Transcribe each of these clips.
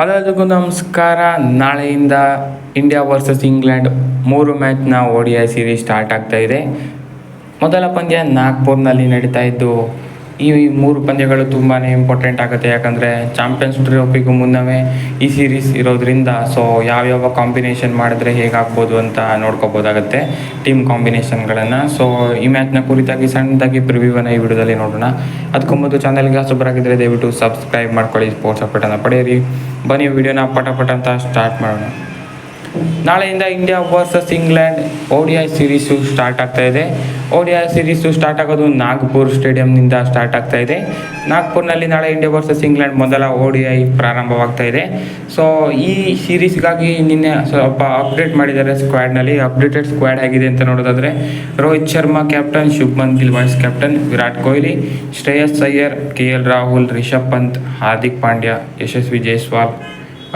Hello ಎಲ್ರಿಗೂ ನಮಸ್ಕಾರ. ನಾಳೆಯಿಂದ ಇಂಡಿಯಾ ವರ್ಸಸ್ ಇಂಗ್ಲೆಂಡ್ ಮೂರು ಮ್ಯಾಚ್ನ O D I series start ಆಗ್ತಾ ಇದೆ. ಮೊದಲ ಪಂದ್ಯ ನಾಗ್ಪುರ್ನಲ್ಲಿ ನಡೀತಾ ಇದ್ದು ಈ ಮೂರು ಪಂದ್ಯಗಳು ತುಂಬಾ ಇಂಪಾರ್ಟೆಂಟ್ ಆಗುತ್ತೆ. ಯಾಕಂದರೆ ಚಾಂಪಿಯನ್ಸ್ ಟ್ರೋಫಿಗೂ ಮುನ್ನವೇ ಈ ಸೀರೀಸ್ ಇರೋದ್ರಿಂದ ಸೊ ಯಾವ್ಯಾವ ಕಾಂಬಿನೇಷನ್ ಮಾಡಿದ್ರೆ ಹೇಗಾಗ್ಬೋದು ಅಂತ ನೋಡ್ಕೋಬೋದಾಗುತ್ತೆ ಟೀಮ್ ಕಾಂಬಿನೇಷನ್ಗಳನ್ನು ಸೊ ಈ ಮ್ಯಾಚ್ನ ಕುರಿತಾಗಿ ಸಣ್ಣದಾಗಿ ಪ್ರಿವ್ಯೂವನ್ನು ಈ ವಿಡಿಯೋದಲ್ಲಿ ನೋಡೋಣ. ಅದಕ್ಕೂ ಮೊದಲು ಚಾನಲ್ಗೆ ಹೊಸಬರಾಗಿದ್ದರೆ ದಯವಿಟ್ಟು ಸಬ್ಸ್ಕ್ರೈಬ್ ಮಾಡ್ಕೊಳ್ಳಿ ಸ್ಪೋರ್ಟ್ಸ್ ಅಪ್ಡೇಟನ್ನು ಪಡೆಯಿರಿ. ಬನ್ನಿ, ವಿಡಿಯೋನ ಪಟ ಪಟ ಅಂತ ಸ್ಟಾರ್ಟ್ ಮಾಡೋಣ. ನಾಳೆಯಿಂದ India versus England O D I series start ಆಗ್ತಾ ಇದೆ. O D I series start ಆಗೋದು ನಾಗ್ಪುರ್ ಸ್ಟೇಡಿಯಂನಿಂದ ಸ್ಟಾರ್ಟ್ ಆಗ್ತಾ ಇದೆ. ನಾಗ್ಪುರ್ನಲ್ಲಿ ನಾಳೆ ಇಂಡಿಯಾ ವರ್ಸಸ್ ಇಂಗ್ಲೆಂಡ್ ಮೊದಲ ಓಡಿಐ ಪ್ರಾರಂಭವಾಗ್ತಾ ಇದೆ. ಸೊ ಈ ಸೀರೀಸ್ಗಾಗಿ ನಿನ್ನೆ ಸ್ವಲ್ಪ ಅಪ್ಡೇಟ್ ಮಾಡಿದ್ದಾರೆ ಸ್ಕ್ವಾಡ್ನಲ್ಲಿ ಅಪ್ಡೇಟೆಡ್ ಸ್ಕ್ವಾಡ್ ಆಗಿದೆ ಅಂತ ನೋಡೋದಾದರೆ, Rohit Sharma captain Shubman Gill vice captain Virat Kohli, Shreyas Iyer, K L Rahul, Rishabh Pant, Hardik Pandya, Yashasvi Jaiswal.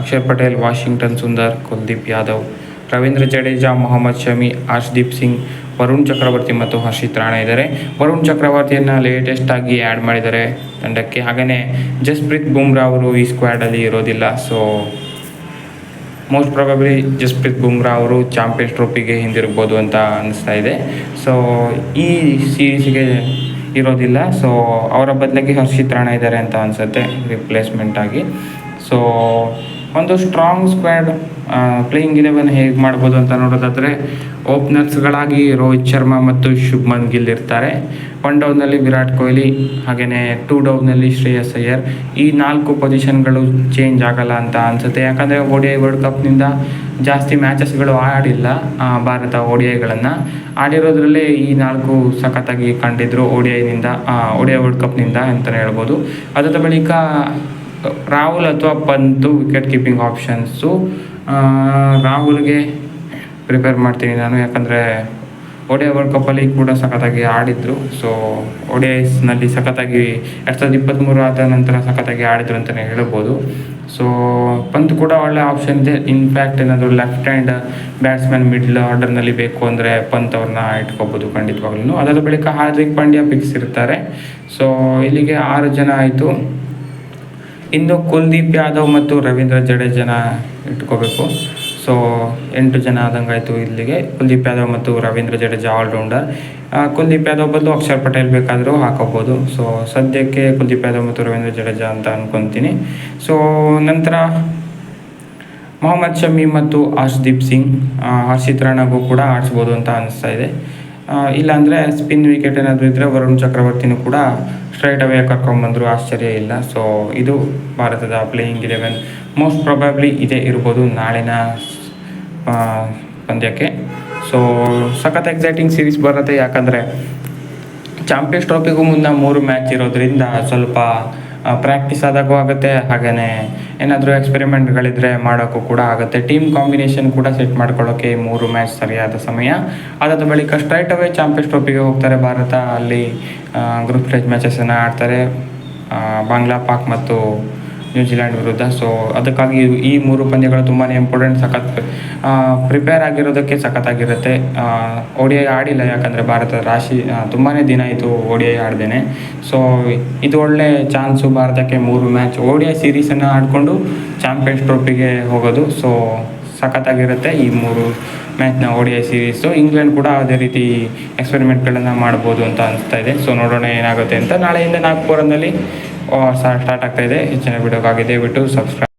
Axar Patel, Washington Sundar, Kuldeep Yadav, Ravindra Jadeja, Mohammed Shami Harshdeep Singh, Varun Chakravarthy ಮತ್ತು ಹರ್ಷಿತ್ ರಾಣಾ ಇದ್ದಾರೆ. ವರುಣ್ ಚಕ್ರವರ್ತಿಯನ್ನು latest ಆಗಿ add ಮಾಡಿದ್ದಾರೆ ತಂಡಕ್ಕೆ. ಹಾಗೆಯೇ ಜಸ್ಪ್ರೀತ್ ಬುಮ್ರಾ ಅವರು ಈ ಸ್ಕ್ವಾಡಲ್ಲಿ ಇರೋದಿಲ್ಲ so most probably Jasprit Bumrah ಅವರು ಚಾಂಪಿಯನ್ಸ್ ಟ್ರೋಫಿಗೆ ಹಿಂದಿರ್ಬೋದು ಅಂತ ಅನಿಸ್ತಾ ಇದೆ. ಸೊ ಈ ಸೀರೀಸ್ಗೆ ಇರೋದಿಲ್ಲ ಸೊ ಅವರ ಬದಲಿಗೆ ಹರ್ಷಿತ್ ರಾಣಾ ಇದ್ದಾರೆ ಅಂತ ಅನಿಸುತ್ತೆ ರಿಪ್ಲೇಸ್ಮೆಂಟ್ ಆಗಿ. ಸೊ ಒಂದು ಸ್ಟ್ರಾಂಗ್ ಸ್ಕ್ವಾಡ್ ಪ್ಲೇಯಿಂಗ್ ಇಲೆವೆನ್ ಹೇಗೆ ಮಾಡ್ಬೋದು ಅಂತ ನೋಡೋದಾದರೆ ಓಪನರ್ಸ್ಗಳಾಗಿ ರೋಹಿತ್ ಶರ್ಮಾ ಮತ್ತು ಶುಭ್ಮನ್ ಗಿಲ್ ಇರ್ತಾರೆ. ಒನ್ ಡೌನಲ್ಲಿ ವಿರಾಟ್ ಕೊಹ್ಲಿ ಹಾಗೆಯೇ ಟೂ ಡೌನಲ್ಲಿ ಶ್ರೇಯಸ್ ಅಯ್ಯರ್. ಈ ನಾಲ್ಕು ಪೊಸಿಷನ್ಗಳು ಚೇಂಜ್ ಆಗಲ್ಲ ಅಂತ ಅನಿಸುತ್ತೆ. ಯಾಕಂದರೆ ಓ ಡಿ ಐ ವರ್ಲ್ಡ್ ಕಪ್ನಿಂದ ಜಾಸ್ತಿ ಮ್ಯಾಚಸ್ಗಳು ಆಡಿಲ್ಲ ಭಾರತ ಓ ಡಿ ಐಗಳನ್ನು ಆಡಿರೋದ್ರಲ್ಲೇ ಈ ನಾಲ್ಕು ಸಖತ್ತಾಗಿ ಕಂಡಿದ್ರು ಓ ಡಿ ಐನಿಂದ ಡಿ ಐ ವರ್ಲ್ಡ್ ಕಪ್ನಿಂದ ಅಂತಲೇ ಹೇಳ್ಬೋದು. ಅದಾದ ಬಳಿಕ ರಾಹುಲ್ ಅಥವಾ ಪಂತು ವಿಕೆಟ್ ಕೀಪಿಂಗ್ ಆಪ್ಷನ್ಸು ರಾಹುಲ್ಗೆ ಪ್ರಿಪೇರ್ ಮಾಡ್ತೀನಿ ನಾನು, ಯಾಕಂದರೆ ಒಡೆ ವರ್ಲ್ಡ್ ಕಪ್ಪಲ್ಲಿ ಕೂಡ ಸಖತ್ತಾಗಿ ಆಡಿದ್ರು. ಸೊ ಒಡಿಐಸ್ನಲ್ಲಿ ಸಖತ್ತಾಗಿ ಎರಡು ಸಾವಿರದ ಇಪ್ಪತ್ತ್ಮೂರು ಆದ ನಂತರ ಸಖತ್ತಾಗಿ ಆಡಿದ್ರು ಅಂತಲೇ ಹೇಳ್ಬೋದು. ಸೊ ಪಂತ್ ಕೂಡ ಒಳ್ಳೆ ಆಪ್ಷನ್ ಇದೆ. ಇನ್ಫ್ಯಾಕ್ಟ್ ಏನಾದರೂ ಲೆಫ್ಟ್ ಹ್ಯಾಂಡ್ ಬ್ಯಾಟ್ಸ್ಮನ್ ಮಿಡ್ಲ್ ಆರ್ಡರ್ನಲ್ಲಿ ಬೇಕು ಅಂದರೆ ಪಂತ್ ಅವ್ರನ್ನ ಇಟ್ಕೋಬೋದು ಖಂಡಿತವಾಗ್ಲೂ ಅದಾದ ಬಳಿಕ ಹಾರ್ದಿಕ್ ಪಾಂಡ್ಯ ಪಿಕ್ಸ್ ಇರ್ತಾರೆ. ಸೊ ಇಲ್ಲಿಗೆ ಆರು ಜನ ಆಯಿತು. ಇನ್ನು ಕುಲ್ದೀಪ್ ಯಾದವ್ ಮತ್ತು ರವೀಂದ್ರ ಜಡೇಜನ ಇಟ್ಕೋಬೇಕು. ಸೊ ಎಂಟು ಜನ ಆದಂಗಾಯಿತು ಇಲ್ಲಿಗೆ. ಕುಲ್ದೀಪ್ ಯಾದವ್ ಮತ್ತು ರವೀಂದ್ರ ಜಡೇಜಾ ಆಲ್ರೌಂಡರ್ ಕುಲ್ದೀಪ್ ಯಾದವ್ ಬದಲು ಅಕ್ಷರ್ ಪಟೇಲ್ ಬೇಕಾದರೂ ಹಾಕೋಬೋದು. ಸೊ ಸದ್ಯಕ್ಕೆ ಕುಲ್ದೀಪ್ ಯಾದವ್ ಮತ್ತು ರವೀಂದ್ರ ಜಡೇಜಾ ಅಂತ ಅಂದ್ಕೊತೀನಿ ಸೊ ನಂತರ ಮೊಹಮ್ಮದ್ ಶಮಿ ಮತ್ತು ಹರ್ಷ್ದೀಪ್ ಸಿಂಗ್ ಹರ್ಷಿತ್ ರಾಣಾಗೂ ಕೂಡ ಆಡಿಸ್ಬೋದು ಅಂತ ಅನಿಸ್ತಾ ಇದೆ. ಇಲ್ಲಾಂದರೆ ಸ್ಪಿನ್ ವಿಕೆಟ್ ಏನಾದರೂ ಇದ್ದರೆ ವರುಣ್ ಚಕ್ರವರ್ತಿನೂ ಕೂಡ ಸ್ಟ್ರೈಟ್ ಅವೇ ಬಂದ್ರು. ಆಶ್ಚರ್ಯ ಇಲ್ಲ. ಸೊ ಇದು ಭಾರತದ ಪ್ಲೇಯಿಂಗ್ ಇಲೆವೆನ್ ಮೋಸ್ಟ್ ಪ್ರೊಬ್ಯಾಬ್ಲಿ ಇದೇ ಇರ್ಬೋದು ನಾಳಿನ ಪಂದ್ಯಕ್ಕೆ. ಸೊ ಸಖತ್ ಎಕ್ಸೈಟಿಂಗ್ ಸೀರೀಸ್ ಬರುತ್ತೆ. ಯಾಕಂದರೆ ಚಾಂಪಿಯನ್ಸ್ ಟ್ರೋಫಿಗೂ ಮುನ್ನ ಮೂರು ಮ್ಯಾಚ್ ಇರೋದ್ರಿಂದ ಸ್ವಲ್ಪ ಪ್ರಾಕ್ಟೀಸ್ ಆದಾಗೂ ಆಗುತ್ತೆ ಹಾಗೆಯೇ ಏನಾದರೂ ಎಕ್ಸ್ಪೆರಿಮೆಂಟ್ಗಳಿದ್ರೆ ಮಾಡೋಕ್ಕೂ ಕೂಡ ಆಗುತ್ತೆ. ಟೀಮ್ ಕಾಂಬಿನೇಷನ್ ಕೂಡ ಸೆಟ್ ಮಾಡ್ಕೊಳ್ಳೋಕ್ಕೆ ಮೂರು ಮ್ಯಾಚ್ ಸರಿಯಾದ ಸಮಯ. ಅದಾದ ಬಳಿಕ ಸ್ಟ್ರೈಟ್ ಅವೇ ಚಾಂಪಿಯನ್ಸ್ ಟ್ರೋಫಿಗೆ ಹೋಗ್ತಾರೆ ಭಾರತ. ಅಲ್ಲಿ ಗ್ರೂಪ್ ಸ್ಟೇಜ್ ಮ್ಯಾಚಸನ್ನು ಆಡ್ತಾರೆ. ಬಾಂಗ್ಲಾ ಪಾಕ್ ಮತ್ತು ನ್ಯೂಜಿಲ್ಯಾಂಡ್ ವಿರುದ್ಧ. ಸೊ ಅದಕ್ಕಾಗಿ ಈ ಮೂರು ಪಂದ್ಯಗಳು ತುಂಬಾ ಇಂಪಾರ್ಟೆಂಟ್ ಸಖತ್ ಪ್ರಿಪೇರ್ ಆಗಿರೋದಕ್ಕೆ ಸಖತ್ತಾಗಿರುತ್ತೆ. ಐ ಆಡಿಲ್ಲ, ಯಾಕಂದರೆ ಭಾರತದ ರಾಶಿ ತುಂಬಾ ದಿನ ಡಿ ಐ ಆಡ್ದೇನೆ. ಸೊ ಇದು ಒಳ್ಳೆ ಚಾನ್ಸು ಭಾರತಕ್ಕೆ ಮೂರು ಮ್ಯಾಚ್ ಐ ಸೀರೀಸನ್ನು ಆಡಿಕೊಂಡು ಚಾಂಪಿಯನ್ಸ್ ಟ್ರೋಫಿಗೆ ಹೋಗೋದು. ಸೊ ಸಖತ್ತಾಗಿರುತ್ತೆ ಈ ಮೂರು ಮ್ಯಾಚ್ನ O D I series England ಕೂಡ ಅದೇ ರೀತಿ ಎಕ್ಸ್ಪೆರಿಮೆಂಟ್ಗಳನ್ನು ಮಾಡ್ಬೋದು ಅಂತ ಅನಿಸ್ತಾ ಇದೆ. ಸೊ ನೋಡೋಣ ಏನಾಗುತ್ತೆ ಅಂತ ನಾಳೆಯಿಂದ ನಾಗ್ಪುರದಲ್ಲಿ ಸ್ಟಾರ್ಟ್ ಆಗ್ತಾ ಇದೆ. ಹೆಚ್ಚಿನ ವಿಡಿಯೋಗಾಗಿ ದಯವಿಟ್ಟು ಸಬ್ಸ್ಕ್ರೈಬ್